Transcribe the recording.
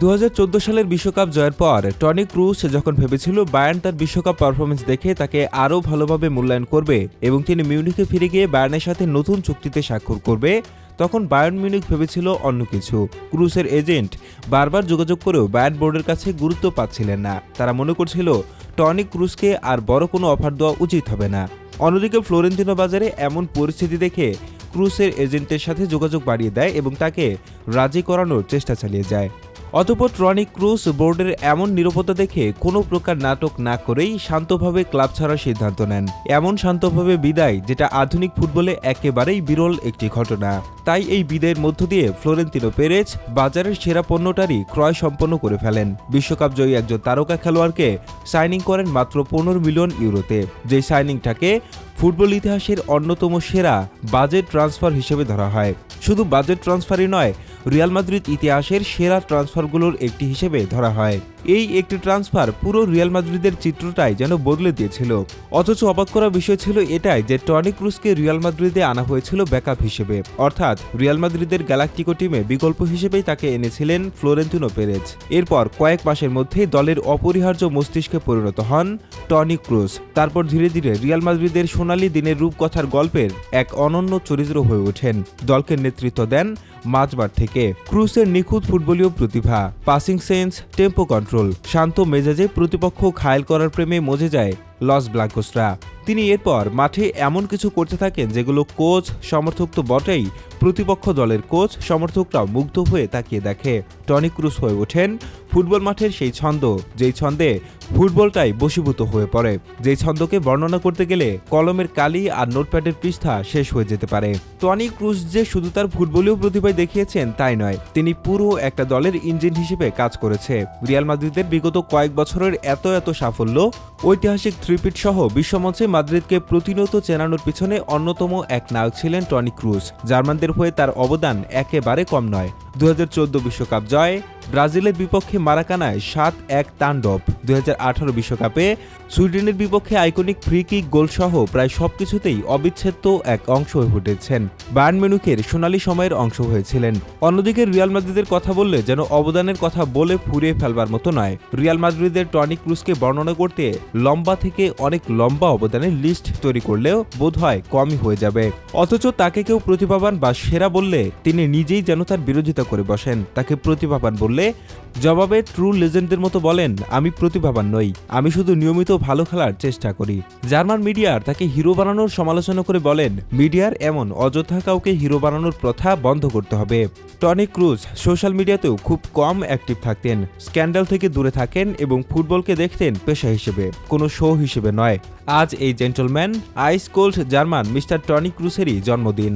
দু হাজার চোদ্দ সালের বিশ্বকাপ জয়ের পর টনি ক্রুজ যখন ভেবেছিল বায়ার্ন তার বিশ্বকাপ পারফরমেন্স দেখে তাকে আরও ভালোভাবে মূল্যায়ন করবে এবং তিনি মিউনিকে ফিরে গিয়ে বায়ার্নের সাথে নতুন চুক্তিতে স্বাক্ষর করবে, তখন বায়ার্ন মিউনিক ভেবেছিল অন্য কিছু। ক্রুসের এজেন্ট বারবার যোগাযোগ করেও বায়ার্ন বোর্ডের কাছে গুরুত্ব পাচ্ছিলেন না। তারা মনে করছিল, টনি ক্রুজকে আর বড় কোনো অফার দেওয়া উচিত হবে না। অন্যদিকে ফ্লোরেন্তিনো বাজারে এমন পরিস্থিতি দেখে ক্রুসের এজেন্টের সাথে যোগাযোগ বাড়িয়ে দেয় এবং তাকে রাজি করানোর চেষ্টা চালিয়ে যায়। অতপর ট্রনিক ক্রুজ বোর্ডের এমন নিরাপত্তা দেখে কোনো প্রকার নাটক না করেই শান্তভাবে ক্লাব ছাড়ার সিদ্ধান্ত নেন। এমন শান্তভাবে বিদায়, যেটা আধুনিক ফুটবলে একেবারেই বিরল একটি ঘটনা। তাই এই বিদায়ের মধ্য দিয়ে ফ্লোরেন্তিনো পেরেজ বাজারের সেরা পণ্যটারই ক্রয় সম্পন্ন করে ফেলেন। বিশ্বকাপ জয়ী একজন তারকা খেলোয়াড়কে সাইনিং করেন মাত্র পনেরো মিলিয়ন ইউরোতে। যে সাইনিংটাকে ফুটবল ইতিহাসের অন্যতম সেরা বাজেট ট্রান্সফার হিসেবে ধরা হয়। শুধু বাজেট ট্রান্সফারই নয় রিয়াল মাদ্রিদ ইতিহাসের সেরা ট্রান্সফারগুলোর একটি হিসেবে ধরা হয়। এই একটি ট্রান্সফার পুরো রিয়াল মাদ্রিদের চিত্রটাই যেন বদলে দিয়েছিল। অথচ অবাক করার বিষয় ছিল এটাই যে টনি ক্রুজকে রিয়াল মাদ্রিদে আনা হয়েছিল ব্যাকআপ হিসেবে। অর্থাৎ রিয়াল মাদ্রিদের গ্যালাকটিকো টিমে বিকল্প হিসেবেই তাকে এনেছিলেন ফ্লোরেন্তিনো পেরেজ এরপর কয়েক মাসের মধ্যেই দলের অপরিহার্য মস্তিষ্কে পরিণত হন টনি ক্রুজ। তারপর ধীরে ধীরে রিয়াল মাদ্রিদের সোনালী দিনের রূপকথার গল্পের এক অনন্য চরিত্র হয়ে ওঠেন। দলকে নেতৃত্ব দেন মাঝবার থেকে। ক্রুসের নিখুঁত ফুটবলীয় প্রতিভা পাসিং সেন্স টেম্পো কন্ট্রোল শান্ত মেজাজে প্রতিপক্ষ ঘায়েল করার প্রেমে মজে যায় লস ব্লাঙ্কোসরা। তিনি এরপর মাঠে এমন কিছু করতে থাকেন যেগুলো কোচ, সমর্থক তো বটেই, প্রতিপক্ষ দলের কোচ, সমর্থকরাও মুগ্ধ হয়ে তাকিয়ে দেখে। টনি ক্রুস হয়ে ওঠেন, ফুটবল মাঠের সেই ছন্দ, যেই ছন্দে ফুটবলটাই বশীভূত হয়ে পড়ে, যেই ছন্দকে বর্ণনা করতে গেলে কলমের কালি আর নোটপ্যাডের পৃষ্ঠা শেষ হয়ে যেতে পারে। টনি ক্রুজ যে শুধু তার ফুটবলীয় প্রতিভায় দেখিয়েছেন তাই নয়, তিনি পুরো একটা দলের ইঞ্জিন হিসেবে কাজ করেছে। রিয়াল মাদ্রিদের বিগত কয়েক বছরের এত এত সাফল্য, ঐতিহাসিক থ্রিপিট সহ বিশ্বমঞ্চে মাদ্রিদকে প্রতিনিয়ত চেনানোর পিছনে অন্যতম এক নায়ক ছিলেন টনি ক্রুজ। জার্মানদের হয়ে তার অবদান একেবারে কম নয়। দু বিশ্বকাপ জয়, ব্রাজিলের বিপক্ষে মারাকানায় সাত এক তাণ্ডব। দু বিশ্বকাপে সুইডেনের বিপক্ষে আইকনিক ফ্রি কিক গোলসহ প্রায় সবকিছুতেই অবিচ্ছেদ্য এক অংশ হয়ে উঠেছেন। বায়ার্ন মেনুকের সোনালী সময়ের অংশ হয়েছিলেন। অন্যদিকে রিয়াল মাদ্রিদের কথা বললে যেন অবদানের কথা বলে ফুরিয়ে ফেলবার মতো নয়। রিয়াল মাদ্রিদের টনি ক্রুজকে বর্ণনা করতে লম্বা থেকে অনেক লম্বা অবদানের লিস্ট তৈরি করলেও বোধ হয় কমই হয়ে যাবে। অথচ তাকে কেউ প্রতিভাবান বা সেরা বললে তিনি নিজেই যেন তার বিরোধিতা করে বসেন। তাকে প্রতিভাবান বললে, জবাবে ট্রু লেজেন্ডদের মতো বলেন, আমি প্রতিভাবান নই। আমি শুধু নিয়মিত ভালো খেলার চেষ্টা করি। জার্মান মিডিয়ার তাকে হিরো বানানোর সমালোচনা করে বলেন, মিডিয়ার এমন অযথা কাউকে হিরো বানানোর প্রথা বন্ধ করতে হবে। টনি ক্রুজ, সোশ্যাল মিডিয়াতেও খুব কম অ্যাক্টিভ থাকতেন। স্ক্যান্ডাল থেকে দূরে থাকেন এবং ফুটবলকে দেখতেন পেশা হিসেবে, কোনো শো হিসেবে নয়। আজ এই gentleman ice cold German mister Toni ক্রুসেরই জন্মদিন।